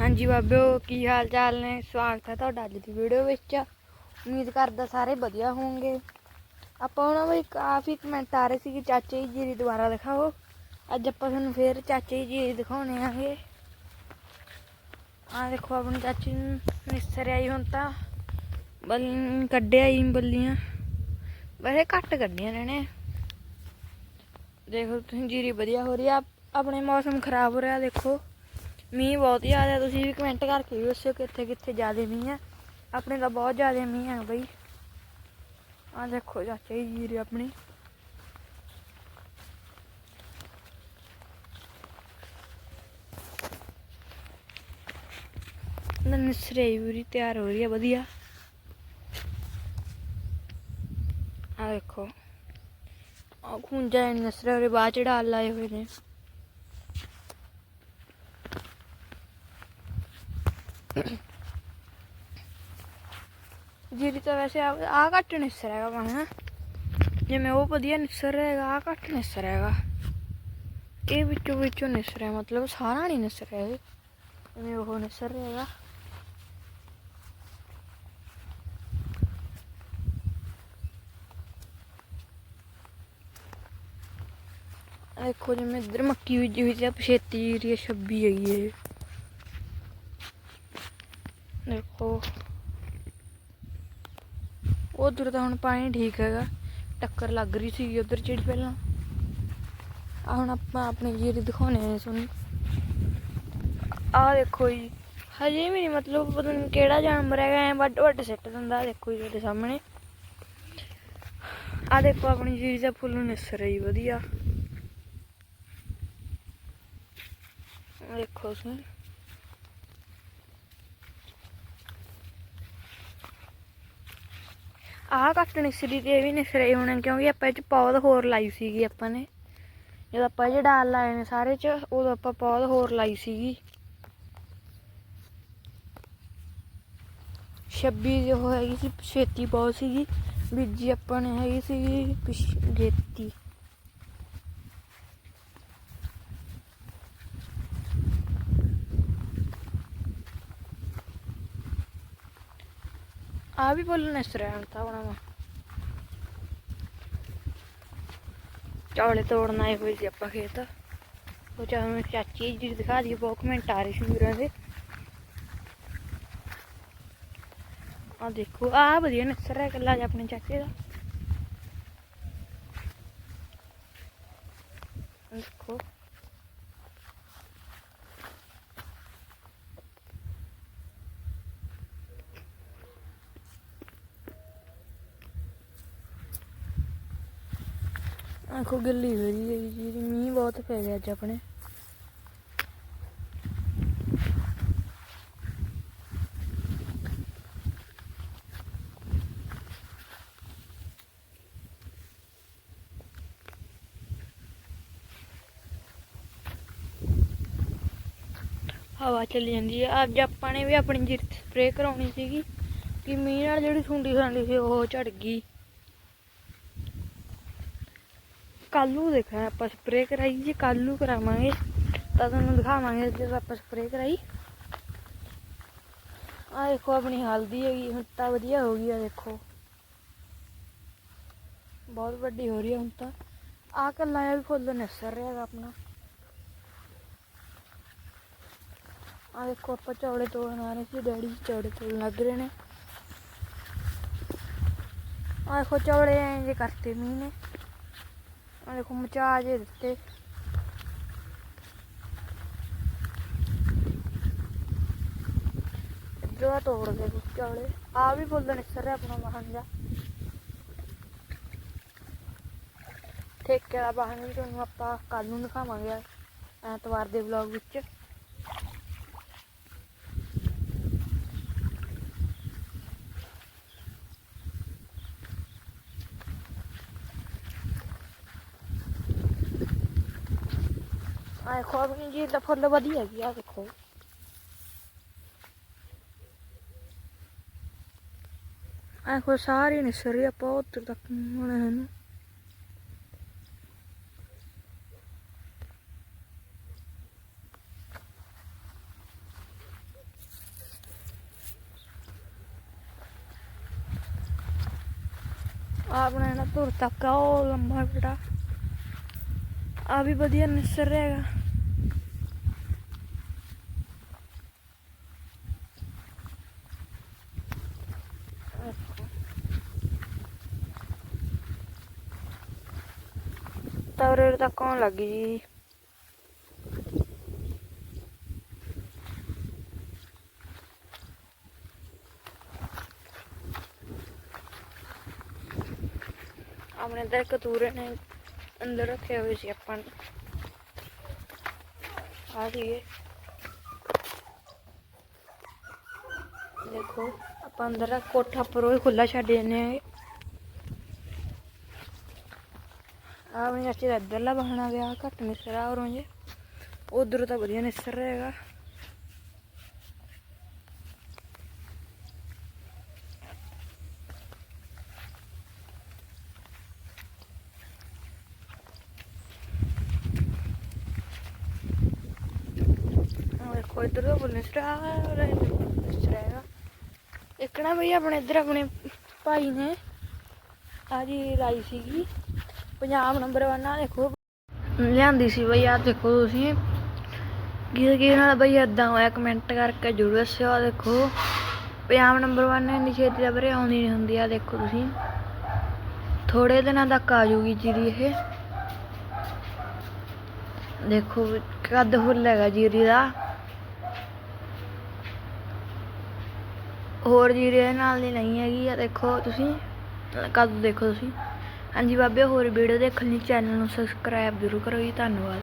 ਹਾਂਜੀ ਬਾਬਿਓ ਕੀ ਹਾਲ ਚਾਲ ਨੇ? ਸਵਾਗਤ ਹੈ ਤੁਹਾਡਾ ਅੱਜ ਦੀ ਵੀਡੀਓ ਵਿੱਚ। ਉਮੀਦ ਕਰਦਾ ਸਾਰੇ ਵਧੀਆ ਹੋਵੋਗੇ। ਆਪਾਂ ਉਹਨਾਂ ਵਿੱਚ ਕਾਫੀ ਕਮੈਂਟ ਆ ਰਹੇ ਸੀ ਕਿ ਚਾਚੇ ਜੀ ਦੀ ਦੁਬਾਰਾ ਦਿਖਾਓ ਅੱਜ ਆਪਾਂ ਤੁਹਾਨੂੰ ਫੇਰ ਚਾਚੇ ਜੀ ਦੀ ਦਿਖਾਉਣੇ ਆਂਗੇ। ਆ ਦੇਖੋ ਆਪਣੀ ਚਾਚੀ ਨੂੰ ਨਿਸਰ ਆਈ ਹੁਣ ਤਾਂ। ਬਲ ਕੱਢਿਆ ਹੀ ਬੱਲੀਆਂ। ਵੈਸੇ ਘੱਟ ਕੱਢੀਆਂ ਨੇ। ਦੇਖੋ ਤੁਸੀਂ ਜੀਰੀ ਵਧੀਆ ਹੋ ਰਹੀ ਆ। ਆਪਣੇ ਮੌਸਮ ਖਰਾਬ ਹੋ ਰਿਹਾ, ਦੇਖੋ। ਮੀਂਹ ਬਹੁਤ ਜ਼ਿਆਦਾ, ਤੁਸੀਂ ਵੀ ਕਮੈਂਟ ਕਰਕੇ ਵੀ ਦੱਸਿਓ ਕਿੱਥੇ ਕਿੱਥੇ ਜ਼ਿਆਦਾ ਮੀਂਹ ਹੈ ਆਪਣੇ ਤਾਂ ਬਹੁਤ ਜ਼ਿਆਦਾ ਮੀਂਹ ਹੈ ਬਈ। ਆ ਦੇਖੋ ਚਾਚਾ ਜੀ ਜੀਰੀ ਆਪਣੀ। ਨਸਰੇ ਪੂਰੀ ਤਿਆਰ ਹੋ ਰਹੀ ਹੈ ਵਧੀਆ। ਆ ਦੇਖੋ। ਆ ਖੁੰਜਾ ਨਸਰੇ ਉਹਦੇ ਬਾਅਦ ਚੜਾ ਲਾਏ ਹੋਏ ਨੇ। ਜੀਰੀ ਤਾਂ ਵੈਸੇ ਆ ਆਹ ਘੱਟ ਨਿਸਰ ਹੈਗਾ ਬਣਾ ਜਿਵੇਂ ਉਹ ਵਧੀਆ ਨਿਸਰ ਹੈਗਾ ਆ ਘੱਟ ਨਿਸਰ ਹੈਗਾ। ਇਹ ਵਿੱਚੋਂ ਵਿੱਚੋਂ ਨਿਸਰ ਹੈ, ਮਤਲਬ ਸਾਰਾ ਨਹੀਂ ਨਿਸਰ ਹੈ ਜਿਵੇਂ ਉਹ ਨਿਸਰ ਹੈਗਾ ਦੇਖੋ ਜਿਵੇਂ ਇੱਧਰ ਮੱਕੀ ਬੀਜੀ ਹੋਈ ਸੀ ਆ ਪਛੇਤੀ ਜੀਰੀ 26 ਹੈਗੀ ਇਹ। ਦੇਖੋ। ਉਧਰ ਤਾਂ ਹੁਣ ਪਾਣੀ ਠੀਕ ਹੈਗਾ। ਟੱਕਰ ਲੱਗ ਰਹੀ ਸੀ ਉਧਰ ਜਿਹੜੀ ਪਹਿਲਾਂ। ਆ ਹੁਣ ਆਪਾਂ ਆਪਣੀ ਜੀਰੀ ਦਿਖਾਉਣੇ ਨੇ ਤੁਹਾਨੂੰ। ਆ ਦੇਖੋ ਜੀ, ਹਜੇ ਵੀ ਨਹੀਂ ਮਤਲਬ ਪਤਾ ਨਹੀਂ ਕਿਹੜਾ ਜਾਨਵਰ ਹੈਗਾ, ਐ ਵੱਡ ਵੱਡ ਸਿੱਟ ਦਿੰਦਾ ਦੇਖੋ ਜੀ ਤੁਹਾਡੇ ਸਾਹਮਣੇ। ਆ ਦੇਖੋ ਆਪਣੀ ਜੀਰੀ ਦਾ ਫੁੱਲ ਨਿਸਰ ਰਹੀ, ਵਧੀਆ। ਦੇਖੋ ਤੁਸੀਂ ਆਹ ਕੱਟ ਨਿਸਰੀ ਤੇ ਇਹ ਵੀ ਨਿਸਰੇ ਹੋਣੇ, ਕਿਉਂਕਿ ਆਪਾਂ ਇਹ ਚ ਪੌਦ ਹੋਰ ਲਾਈ ਸੀਗੀ ਆਪਾਂ ਨੇ। ਜਦੋਂ ਆਪਾਂ ਇਹ ਡਾਲ ਲਾਏ ਨੇ ਸਾਰੇ ਚ, ਉਦੋਂ ਆਪਾਂ ਪੌਦ ਹੋਰ ਲਾਈ ਸੀਗੀ। 26 ਜੋ ਹੈਗੀ ਸੀ, ਛੇਤੀ ਬਹੁਤ ਸੀਗੀ। ਬੀਜੀ ਆਪਾਂ ਨੇ ਹੈਗੀ ਸੀਗੀ, ਪਿਛ- ਗੇਤੀ ਆ ਵੀ ਫੁੱਲ ਨਿਸਰਿਆ ਹੁਣ ਤਾਂ ਚੌਲੇ ਤੋੜਨ ਆਏ ਹੋਏ ਸੀ ਆਪਾਂ ਖੇਤ। ਉਹ ਚਾਹ ਮੈਂ ਚਾਚੀ ਜੀ ਦਿਖਾ ਦਈਏ, ਬਹੁਤ ਕਮੈਂਟ ਆ ਰਹੇ ਸੀ ਵੀਰਾਂ ਦੇ। ਆ ਦੇਖੋ ਆ ਵਧੀਆ ਨਸਰ ਹੈ ਕੱਲਾ ਜਿਹਾ ਆਪਣੇ ਚਾਚੇ ਦਾ। ਦੇਖੋ। ਆਖੋ ਗਿੱਲੀ ਹੋ ਰਹੀ ਹੈ ਜੀ ਮੀਂਹ ਬਹੁਤ ਪੈ ਗਿਆ ਅੱਜ ਆਪਣੇ। ਹਵਾ ਚੱਲੀ ਜਾਂਦੀ ਹੈ। ਅੱਜ ਆਪਾਂ ਨੇ ਵੀ ਆਪਣੀ ਜੀਰੀ ਸਪਰੇਅ ਕਰਾਉਣੀ ਸੀਗੀ, ਕਿ ਮੀਂਹ ਨਾਲ ਜਿਹੜੀ ਸੁੰਡੀ ਸਾਂਡੀ ਸੀ ਉਹ ਝੜ ਗਈ। ਕੱਲ ਨੂੰ ਦੇਖਾਂ ਆਪਾਂ ਸਪਰੇਅ ਕਰਾਈ ਜੀ ਕੱਲ ਨੂੰ ਕਰਾਵਾਂਗੇ। ਤਾਂ ਤੁਹਾਨੂੰ ਦਿਖਾਵਾਂਗੇ ਜਦੋਂ ਆਪਾਂ ਸਪਰੇਅ ਕਰਾਈ। ਆ ਦੇਖੋ ਆਪਣੀ ਹਲਦੀ ਹੈਗੀ, ਹੁਣ ਤਾਂ ਵਧੀਆ ਹੋ ਗਈ ਆ, ਦੇਖੋ। ਬਹੁਤ ਵੱਡੀ ਹੋ ਰਹੀ ਹੈ ਹੁਣ ਤਾਂ। ਆ ਕੱਲਾ ਵੀ ਫੁੱਲ ਨਿਸਰ ਰਿਹਾ ਹੈਗਾ ਆਪਣਾ। ਆ ਦੇਖੋ ਆਪਾਂ ਚੌੜੇ ਤੋੜਨ ਆ ਰਹੇ ਸੀ, ਡੈਡੀ ਚੌੜੇ ਤੋੜਨ ਲੱਗ ਰਹੇ ਨੇ। ਆ ਦੇਖੋ ਚੌੜੇ ਐਂ ਜੇ ਕਰਤੇ ਮੀਂਹ ਨੇ। ਆ ਦੇਖੋ ਮਚਾ ਜੇ ਦਿੱਤੇ। ਜੋ ਤੋੜ ਗਏ ਕੁਛ ਆ ਵੀ ਫੁੱਲ ਨਿਸਰ ਰਿਹਾ ਆਪਣਾ ਵਾਹਨ ਜਾ ਠੇਕੇ ਦਾ ਵਾਹਨ ਵੀ ਤੁਹਾਨੂੰ ਆਪਾਂ ਕੱਲ ਨੂੰ ਦਿਖਾਵਾਂਗੇ ਐਤਵਾਰ ਦੇ ਵਲੌਗ ਵਿੱਚ। ਆਏ ਖੋਬ ਜੀ ਦਾ ਫੁੱਲ ਵਧੀਆ ਹੈਗੀ ਆ ਦੇਖੋ ਆਏ ਕੋ ਸਾਰੀ ਨਿਸਰੀ ਆਪਾਂ ਉੱਤਰ ਤੱਕ ਹੋਣਾ ਹੈ ਨੂੰ ਆ ਬਣਾਣਾ ਤੁਰ ਤੱਕ ਉਹ ਲੰਬਾ ਬੜਾ ਆ ਵੀ ਵਧੀਆ ਨਿਸਰ ਹੈਗਾ। ਤਵਰੇ ਤੱਕ ਆਉਣ ਲੱਗੀ ਜੀ ਆਪਣੇ ਅੰਦਰ ਕਤੂਰੇ ਨੇ ਅੰਦਰ ਰੱਖੇ ਹੋਏ ਸੀ ਆਪਾਂ ਨੇ ਆ ਸੀਗੇ ਦੇਖੋ ਆਪਾਂ ਅੰਦਰ ਰੱਖ ਕੋਠਾ ਪਰ ਉਹ ਖੁੱਲਾ ਛੱਡ ਜਾਂਦੇ ਆ ਆ ਆਪਣੇ ਚਾਚੇ ਦਾ ਇੱਧਰਲਾ ਬਹਾਨਾ ਗਿਆ, ਘੱਟ ਨਿਸਰਾ ਔਰੋਂ ਜੇ। ਉਧਰ ਤਾਂ ਵਧੀਆ ਨਿਸਰ ਰਹੇਗਾ। ਆਹ ਦੇਖੋ ਦਾ ਬੁੱਲ ਨਿਸਰਾ ਨਿਸਰਾ ਇੱਕ ਨਾ ਬਈ ਆਪਣੇ ਇੱਧਰ ਆਪਣੇ ਭਾਈ ਨੇ। ਆ ਜੀ ਲਾਈ ਸੀਗੀ। ਪੰਜਾਬ ਨੰਬਰ 1 ਆ, ਦੇਖੋ। ਲਿਆਂਦੀ ਸੀ ਬਈ ਆ ਦੇਖੋ ਤੁਸੀਂ। ਕਿਹਦੇ ਕਿਹਦੇ ਨਾਲ ਬਈ ਏਦਾਂ ਹੋਇਆ ਕਮੈਂਟ ਕਰਕੇ ਜਰੂਰ ਦੱਸਿਓ ਆ ਦੇਖੋ। ਪੰਜਾਬ ਨੰਬਰ 1 ਇੰਨੀ ਛੇਤੀ ਦਾ ਵੀਰੇ ਆਉਂਦੀ ਨਹੀਂ ਹੁੰਦੀ ਆ ਦੇਖੋ ਤੁਸੀਂ। ਥੋੜੇ ਦਿਨਾਂ ਤੱਕ ਆ ਜੂਗੀ ਜੀਰੀ ਇਹ। ਦੇਖੋ ਕੱਦ ਫੁੱਲ ਹੈਗਾ ਜੀਰੀ ਦਾ। ਹੋਰ ਜੀਰੀ ਦੇ ਨਾਲ ਦੀ ਨਹੀਂ ਹੈਗੀ ਆ ਦੇਖੋ ਤੁਸੀਂ। ਕੱਦ ਦੇਖੋ ਤੁਸੀਂ। ਹਾਂਜੀ ਬਾਬੇ ਹੋਰ ਵੀਡੀਓ ਦੇਖਣ ਲਈ ਚੈਨਲ ਨੂੰ ਸਬਸਕ੍ਰਾਈਬ ਜ਼ਰੂਰ ਕਰੋ ਜੀ ਧੰਨਵਾਦ।